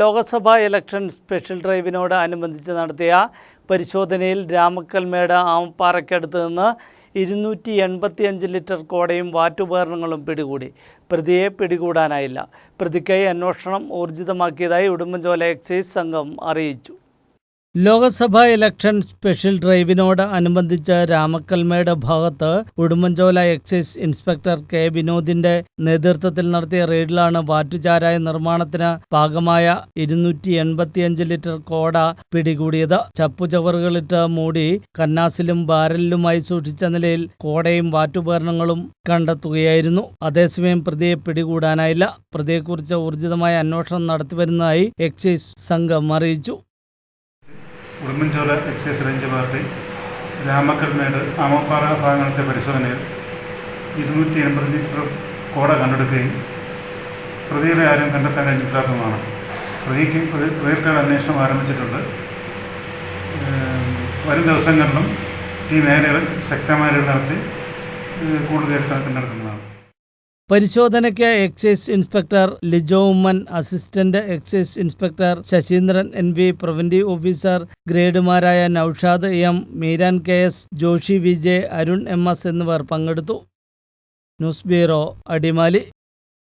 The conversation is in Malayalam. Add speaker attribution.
Speaker 1: ലോക്സഭാ ഇലക്ഷൻ സ്പെഷ്യൽ ഡ്രൈവിനോട് അനുബന്ധിച്ച് നടത്തിയ പരിശോധനയിൽ രാമക്കൽമേട് ആമപ്പാറയ്ക്കടുത്ത് നിന്ന് ഇരുന്നൂറ്റി എൺപത്തി അഞ്ച് ലിറ്റർ കോടയും വാറ്റുപകരണങ്ങളും പിടികൂടി. പ്രതിയെ പിടികൂടാനായില്ല. പ്രതിക്കായി അന്വേഷണം ഊർജിതമാക്കിയതായി ഉടുമ്പൻചോല എക്സൈസ് സംഘം അറിയിച്ചു. ലോക്സഭാ ഇലക്ഷൻ സ്പെഷ്യൽ ഡ്രൈവിനോട് അനുബന്ധിച്ച് രാമക്കൽമേട് ഭാഗത്ത് ഉടുമ്പൻചോല എക്സൈസ് ഇൻസ്പെക്ടർ കെ വിനോദിന്റെ നേതൃത്വത്തിൽ നടത്തിയ റെയ്ഡിലാണ് വാറ്റുചാരായ നിർമ്മാണത്തിന് ഭാഗമായ ഇരുന്നൂറ്റി എൺപത്തിയഞ്ച് ലിറ്റർ കോട പിടികൂടിയത്. ചപ്പുചവറുകളിട്ട് മൂടി കന്നാസിലും ബാരലിലുമായി സൂക്ഷിച്ച നിലയിൽ കോടയും വാറ്റുപകരണങ്ങളും കണ്ടെത്തുകയായിരുന്നു. അതേസമയം പ്രതിയെ പിടികൂടാനായില്ല. പ്രതിയെക്കുറിച്ച് ഊർജിതമായ അന്വേഷണം നടത്തിവരുന്നതായി എക്സൈസ് സംഘം അറിയിച്ചു.
Speaker 2: Udumbanchola excise range party Ramakkalmedu Amappara ഭാഗങ്ങളിലെ പരിശോധനയിൽ ഇരുന്നൂറ്റി എൺപത് ലിറ്റർ കോട കണ്ടെടുക്കുകയും പ്രതികളെ ആരും കണ്ടെത്താൻ കഴിഞ്ഞിട്ടില്ലാത്തതുമാണ് പ്രതിക്ക് പ്രതി പ്രതികൾക്കുള്ള അന്വേഷണം ആരംഭിച്ചിട്ടുണ്ട്. വരും ദിവസങ്ങളിലും ഈ മേഖലകളിൽ ശക്തമായ നടത്തി കൂടുതൽ കണ്ടെടുക്കുന്നതാണ്
Speaker 1: പരിശോധനയ്ക്ക് excise inspector Lijo Oommen assistant excise inspector Saseendran N V preventive officer ഗ്രേഡുമാരായ Noushad M Meeran K S Joshi V J Arun M S എന്നിവർ പങ്കെടുത്തു. News bureau Adimali.